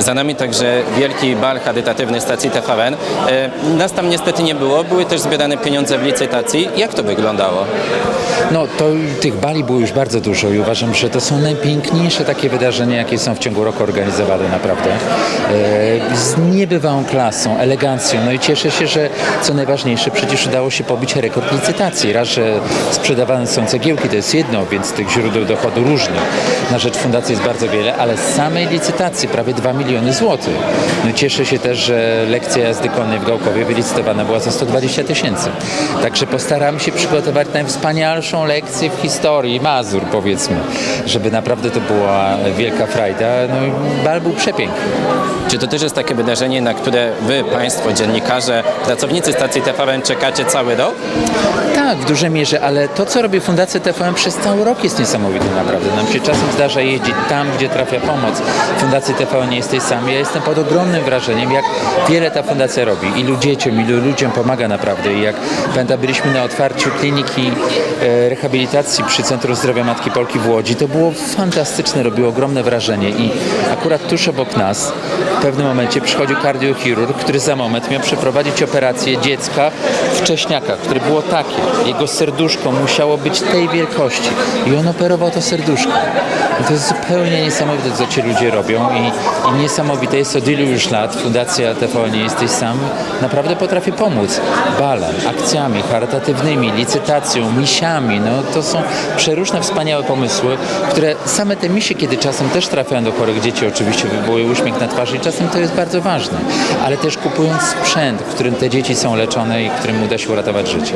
Za nami także wielki bal charytatywny stacji TVN. E, Nas tam niestety nie było, były też zbierane pieniądze w licytacji. Jak to wyglądało? No to tych bali było już bardzo dużo i uważam, że to są najpiękniejsze takie wydarzenia, jakie są w ciągu roku organizowane naprawdę. E, z niebywałą klasą, elegancją. No i cieszę się, że co najważniejsze, przecież udało się pobić rekord licytacji. Raz, że sprzedawane są cegiełki, to jest jedno, więc tych źródeł dochodu różnych. Na rzecz fundacji jest bardzo wiele, ale z samej licytacji prawie 2 miliony złotych. No cieszę się też, że lekcja jazdy konnej w Gałkowie wylicytowana była za 120 tysięcy. Także postaramy się przygotować najwspanialszą lekcję w historii Mazur, powiedzmy, żeby naprawdę to była wielka frajda. No i bal był przepiękny. Czy to też jest takie wydarzenie, na które wy, państwo, dziennikarze, pracownicy stacji TVN czekacie cały rok? Tak, w dużej mierze, ale to, co robi Fundacja TVN przez cały rok jest niesamowite naprawdę. Nam się czasem zdarza jeździć tam, gdzie trafia pomoc. Fundacji TVN nie jesteś sam. Ja jestem pod ogromnym wrażeniem, jak wiele ta fundacja robi. Ilu dzieciom, ilu ludziom pomaga naprawdę. I jak pamiętam, byliśmy na otwarciu kliniki e, rehabilitacji przy Centrum Zdrowia Matki Polki w Łodzi. To było fantastyczne, robiło ogromne wrażenie. I akurat tuż obok nas w pewnym momencie przychodził kardiochirurg, który za moment miał przeprowadzić operację dziecka wcześniaka, które było takie. Jego serduszko musiało być tej wielkości i on operował to serduszko. I to jest zupełnie niesamowite, co ci ludzie robią i, i niesamowite jest od ilu już lat Fundacja TVN Nie Jesteś Sam naprawdę potrafi pomóc balem, akcjami charytatywnymi, licytacją, misiami. No, to są przeróżne, wspaniałe pomysły, które same te misie, kiedy czasem też trafiają do chorych dzieci, oczywiście wywołuje uśmiech na twarzy i czasem to jest bardzo ważne, ale też kupując sprzęt, w którym te dzieci są leczone i którym uda się uratować życie.